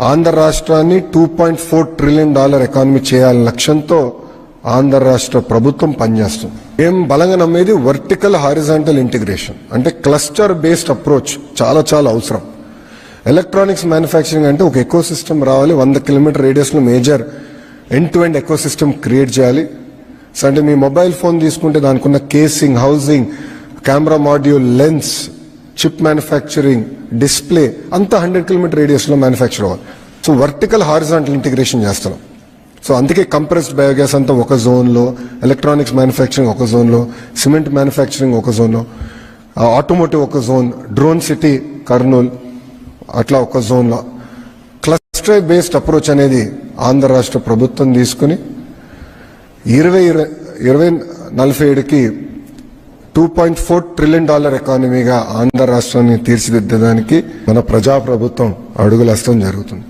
ఆంధ్ర రాష్ట్రాన్ని two point four trillion dollar economy చేయాలనే లక్ష్యంతో ఆంధ్ర రాష్ట్ర ప్రభుత్వం పనిచేస్తుంది. ఏం బలంగా నమ్మేది వర్టికల్ హారిజాంటల్ ఇంటిగ్రేషన్. అంటే క్లస్టర్ బేస్డ్ అప్రోచ్ చాలా చాలా అవసరం. ఎలక్ట్రానిక్స్ మ్యానుఫ్యాక్చరింగ్ అంటే ఒక ఎకో సిస్టమ్ రావాలి వంద kilometre రేడియస్లో major end to end ecosystem create చేయాలి. సో అంటే మీ మొబైల్ ఫోన్ తీసుకుంటే దానికి ఉన్న casing housing camera module lens chip manufacturing display అంతా హండ్రెడ్ కిలోమీటర్ రేడియస్లో మ్యానుఫ్యాక్చర్ అవ్వాలి. సో వర్టికల్ హారిజాంటల్ ఇంటిగ్రేషన్ చేస్తున్నాం. సో అందుకే కంప్రెస్డ్ బయోగ్యాస్ అంతా ఒక జోన్లో ఎలక్ట్రానిక్స్ మ్యానుఫ్యాక్చరింగ్ ఒక జోన్లో సిమెంట్ మ్యానుఫ్యాక్చరింగ్ ఒక జోన్లో ఆటోమోటివ్ ఒక జోన్ డ్రోన్ సిటీ కర్నూల్ అట్లా ఒక జోన్లో క్లస్టర్ బేస్డ్ అప్రోచ్ అనేది ఆంధ్ర రాష్ట్ర ప్రభుత్వం తీసుకుని ఇరవై ఇరవై ఇరవై నలభై ఏడుకి two point four trillion dollar ఎకానమీగా Andhra రాష్ట్రాన్ని తీర్చిదిద్దడానికి మన ప్రజాప్రభుత్వం అడుగులేస్తడం జరుగుతుంది.